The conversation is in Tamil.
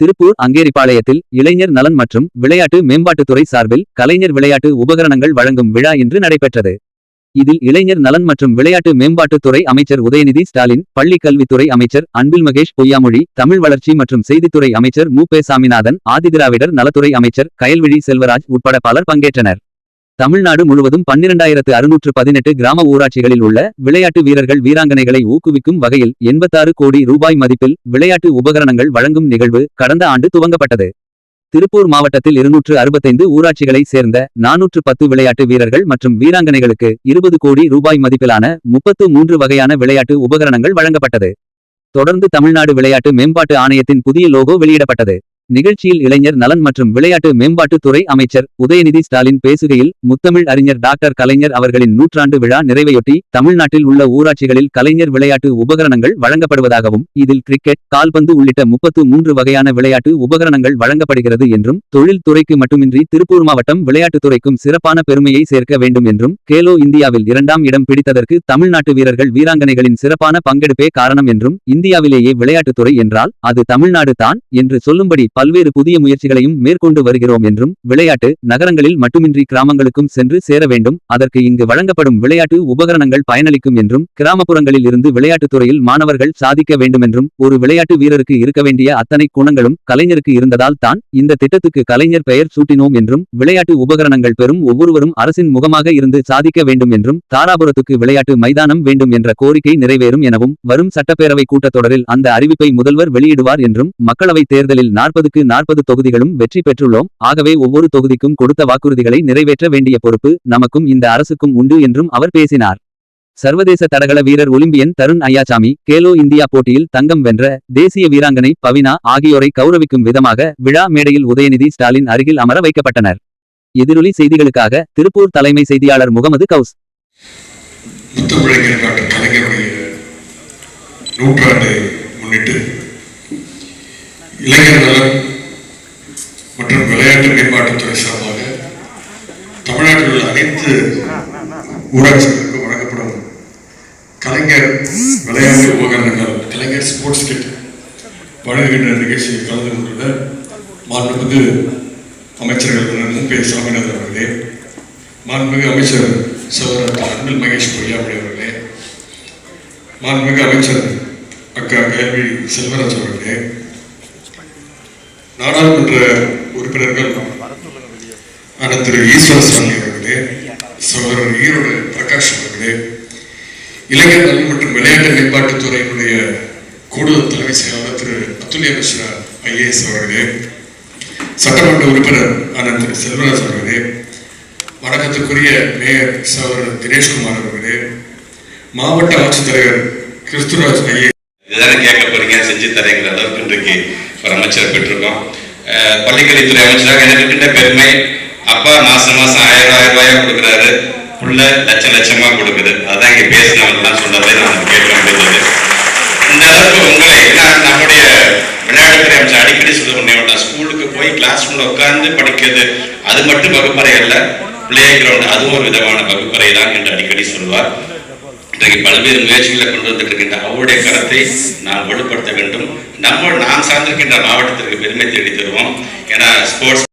திருப்பூர் அங்கேரிப்பாளையத்தில் இளைஞர் நலன் மற்றும் விளையாட்டு மேம்பாட்டுத்துறை சார்பில் கலைஞர் விளையாட்டு உபகரணங்கள் வழங்கும் விழா இன்று நடைபெற்றது. இதில் இளைஞர் நலன் மற்றும் விளையாட்டு மேம்பாட்டுத்துறை அமைச்சர் உதயநிதி ஸ்டாலின் பள்ளிக் கல்வித்துறை அமைச்சர் அன்பில் மகேஷ் பொய்யாமொழி தமிழ் வளர்ச்சி மற்றும் செய்தித்துறை அமைச்சர் மு. பே. சாமிநாதன் ஆதிதிராவிடர் நலத்துறை அமைச்சர் கயல்விழி செல்வராஜ் உட்பட பலர் பங்கேற்றனர். தமிழ்நாடு முழுவதும் பன்னிரண்டாயிரத்து அறுநூற்று பதினெட்டு கிராம ஊராட்சிகளில் உள்ள விளையாட்டு வீரர்கள் வீராங்கனைகளை ஊக்குவிக்கும் வகையில் எண்பத்தாறு கோடி ரூபாய் மதிப்பில் விளையாட்டு உபகரணங்கள் வழங்கும் நிகழ்வு கடந்த ஆண்டு துவங்கப்பட்டது. திருப்பூர் மாவட்டத்தில் இருநூற்று அறுபத்தைந்து ஊராட்சிகளை சேர்ந்த நானூற்று பத்து விளையாட்டு வீரர்கள் மற்றும் வீராங்கனைகளுக்கு இருபது கோடி ரூபாய் மதிப்பிலான முப்பத்து மூன்று வகையான விளையாட்டு உபகரணங்கள் வழங்கப்பட்டது. தொடர்ந்து தமிழ்நாடு விளையாட்டு மேம்பாட்டு ஆணையத்தின் புதிய லோகோ வெளியிடப்பட்டது. நிகழ்ச்சியில் இளைஞர் நலன் மற்றும் விளையாட்டு மேம்பாட்டுத் துறை அமைச்சர் உதயநிதி ஸ்டாலின் பேசுகையில் முத்தமிழ் அறிஞர் டாக்டர் கலைஞர் அவர்களின் நூற்றாண்டு விழா நிறைவையொட்டி தமிழ்நாட்டில் உள்ள ஊராட்சிகளில் கலைஞர் விளையாட்டு உபகரணங்கள் வழங்கப்படுவதாகவும் இதில் கிரிக்கெட் கால்பந்து உள்ளிட்ட முப்பத்து மூன்று வகையான விளையாட்டு உபகரணங்கள் வழங்கப்படுகிறது என்றும் தொழில்துறைக்கு மட்டுமின்றி திருப்பூர் மாவட்டம் விளையாட்டுத்துறைக்கும் சிறப்பான பெருமையை சேர்க்க வேண்டும் என்றும் கேலோ இந்தியாவில் இரண்டாம் இடம் பிடித்ததற்கு தமிழ்நாட்டு வீரர்கள் வீராங்கனைகளின் சிறப்பான பங்கெடுப்பே காரணம் என்றும் இந்தியாவிலேயே விளையாட்டுத்துறை என்றால் அது தமிழ்நாடு தான் என்று சொல்லும்படி பல்வேறு புதிய முயற்சிகளையும் மேற்கொண்டு வருகிறோம் என்றும் விளையாட்டு நகரங்களில் மட்டுமின்றி கிராமங்களுக்கும் சென்று சேர வேண்டும் அதற்கு இங்கு வழங்கப்படும் விளையாட்டு உபகரணங்கள் பயனளிக்கும் என்றும் கிராமப்புறங்களில் இருந்து விளையாட்டுத் துறையில் மாணவர்கள் சாதிக்க வேண்டுமென்றும் ஒரு விளையாட்டு வீரருக்கு இருக்க வேண்டிய அத்தனை குணங்களும் கலைஞருக்கு இருந்ததால் தான் இந்த திட்டத்துக்கு கலைஞர் பெயர் சூட்டினோம் என்றும் விளையாட்டு உபகரணங்கள் பெறும் ஒவ்வொருவரும் அரசின் முகமாக இருந்து சாதிக்க வேண்டும் என்றும் தாராபுரத்துக்கு விளையாட்டு மைதானம் வேண்டும் என்ற கோரிக்கை நிறைவேறும் எனவும் வரும் சட்டப்பேரவை கூட்டத்தொடரில் அந்த அறிவிப்பை முதல்வர் வெளியிடுவார் என்றும் மக்களவைத் தேர்தலில் நாற்பது நாற்பதுக்கு நாற்பது தொகுதிகளும் வெற்றி பெற்றுள்ளோம். ஆகவே ஒவ்வொரு தொகுதிக்கும் கொடுத்த வாக்குறுதிகளை நிறைவேற்ற வேண்டிய பொறுப்பு நமக்கும் இந்த அரசுக்கும் உண்டு என்றும் அவர் பேசினார். சர்வதேச தடகள வீரர் ஒலிம்பியன் தருண் ஐயாசாமி கேலோ இந்தியா போட்டியில் தங்கம் வென்ற தேசிய வீராங்கனை பவினா ஆகியோரை கௌரவிக்கும் விதமாக விழா மேடையில் உதயநிதி ஸ்டாலின் அருகில் அமர வைக்கப்பட்டனர். எதிரொலி செய்திகளுக்காக திருப்பூர் தலைமை செய்தியாளர் முகமது கவுஸ். நூற்றாண்டு இளைஞர் நலன் மற்றும் விளையாட்டு மேம்பாட்டுத்துறை சார்பாக தமிழ்நாட்டில் உள்ள அனைத்து ஊராட்சிகளுக்கும் வழங்கப்படும் கலைஞர் விளையாட்டு உபகரணங்கள் கலைஞர் ஸ்போர்ட்ஸ் கிட் வழங்குகின்ற நிகழ்ச்சியில் கலந்து கொண்டுள்ள மாண்புமிகு அமைச்சர்கள் பே சாமிநாதன் அவர்களே மாண்புமிகு அமைச்சர் சகோதரர் அன்பில் மகேஷ் பொய்யாமொழி அவர்களே மாண்புமிகு அமைச்சர் அக்கா கேள்வி செல்வராஜ் அவர்களே நாடாளுமன்ற உறுப்பினர்கள் ஆனால் திரு ஈஸ்வர சுவாமி அவர்களே சகோதரர் ஈரோடு பிரகாஷ் அவர்களே இளைஞர் நலன் மற்றும் விளையாட்டு மேம்பாட்டுத்துறையினுடைய கூடுதல் தலைமை செயலாளர் திரு அத்துல்ய மிஸ்ரா ஐஏஎஸ் அவர்களே சட்டமன்ற உறுப்பினர் ஆனால் திரு செல்வராஜ் அவர்களே வணக்கத்துக்குரிய மேயர் சகோதரர் தினேஷ்குமார் அவர்களே மாவட்ட ஆட்சித்தலைவர் கிறிஸ்துராஜ் ஐஏ இதுதானே கேட்க போறீங்க? செஞ்சு தரேங்கிற அளவுக்கு இன்றைக்கு ஒரு அமைச்சரை பெற்றிருக்கோம். பள்ளிக்கல்வித்துறை அமைச்சராக எனக்கு பெருமை அப்பா மாசம் மாசம் ஆயிரம் ஆயிரம் ரூபாயா கொடுக்குறாரு. புள்ள லட்சம் லட்சமா கொடுக்குது. அதான் இங்க பேசினவங்கலாம் சொல்றதை நான் கேட்க முடிஞ்சது இந்த அளவுக்கு உங்களை நான் நம்முடைய விளையாட்டுத்துறை அமைச்சர் அடிக்கடி சொல்ல முடியும் ஸ்கூலுக்கு போய் கிளாஸ் ரூம்ல உட்கார்ந்து படிக்கிறது அது மட்டும் வகுப்பறை அல்ல பிளே கிரவுண்ட் அதுவும் ஒரு விதமான வகுப்பறை தான் என்று அடிக்கடி சொல்வார் இன்றைக்கு பல்வேறு முயற்சிகளை கொண்டு வந்துட்டு அவருடைய கருத்தை நாம் வலுப்படுத்த வேண்டும். நம்ம நாம் சார்ந்திருக்கின்ற மாவட்டத்திற்கு பெருமை தேடி தருவோம். ஏன்னா ஸ்போர்ட்ஸ்